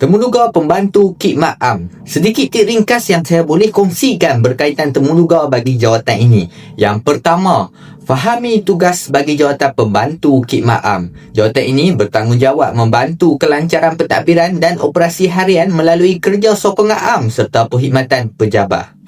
Temuduga Pembantu Khidmat Am. Sedikit tip ringkas yang saya boleh kongsikan berkaitan temuduga bagi jawatan ini. Yang pertama, fahami tugas bagi jawatan Pembantu Khidmat Am. Jawatan ini bertanggungjawab membantu kelancaran pentadbiran dan operasi harian melalui kerja sokongan am serta perkhidmatan pejabat.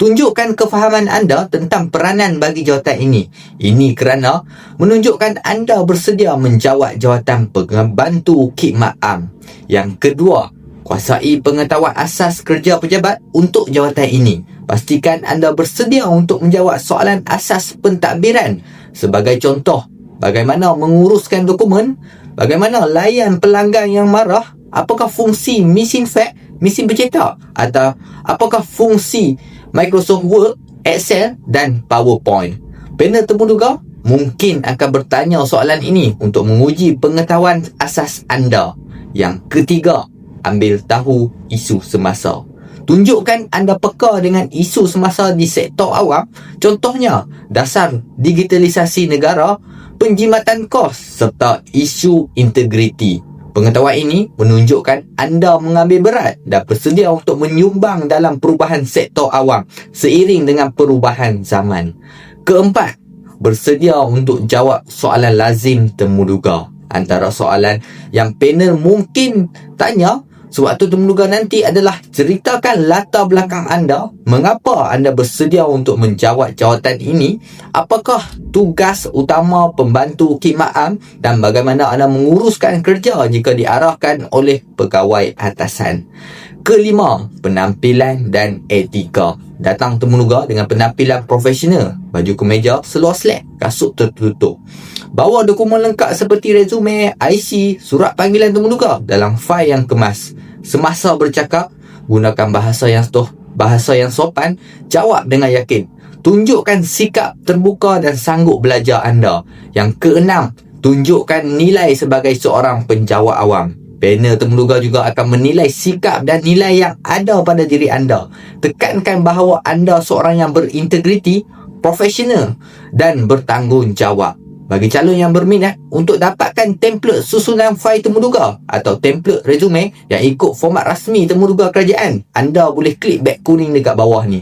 Tunjukkan kefahaman anda tentang peranan bagi jawatan ini. Ini kerana menunjukkan anda bersedia menjawat jawatan pembantu khidmat am. Yang kedua, kuasai pengetahuan asas kerja pejabat untuk jawatan ini. Pastikan anda bersedia untuk menjawab soalan asas pentadbiran. Sebagai contoh, bagaimana menguruskan dokumen, bagaimana layan pelanggan yang marah, apakah fungsi mesin fax, mesin pencetak atau apakah fungsi Microsoft Word, Excel dan PowerPoint. Panel temuduga mungkin akan bertanya soalan ini untuk menguji pengetahuan asas anda. Yang ketiga, ambil tahu isu semasa. Tunjukkan anda peka dengan isu semasa di sektor awam, contohnya dasar digitalisasi negara, penjimatan kos serta isu integriti. Pengetahuan ini menunjukkan anda mengambil berat dan bersedia untuk menyumbang dalam perubahan sektor awam seiring dengan perubahan zaman. Keempat, bersedia untuk jawab soalan lazim temuduga. Antara soalan yang panel mungkin tanya sewaktu temuduga nanti adalah ceritakan latar belakang anda, mengapa anda bersedia untuk menjawab jawatan ini, apakah tugas utama pembantu khidmat am dan bagaimana anda menguruskan kerja jika diarahkan oleh pegawai atasan. Kelima, penampilan dan etika. Datang temuduga dengan penampilan profesional, baju kemeja seluar slack, kasut tertutup. Bawa dokumen lengkap seperti resume, IC, surat panggilan temuduga dalam fail yang kemas. Semasa bercakap, gunakan bahasa yang stoh, bahasa yang sopan, jawab dengan yakin. Tunjukkan sikap terbuka dan sanggup belajar anda. Yang keenam, tunjukkan nilai sebagai seorang penjawab awam. Panel temuduga juga akan menilai sikap dan nilai yang ada pada diri anda. Tekankan bahawa anda seorang yang berintegriti, profesional dan bertanggungjawab. Bagi calon yang berminat untuk dapatkan template susunan fail temuduga atau template resume yang ikut format rasmi temuduga kerajaan, anda boleh klik beg kuning dekat bawah ni.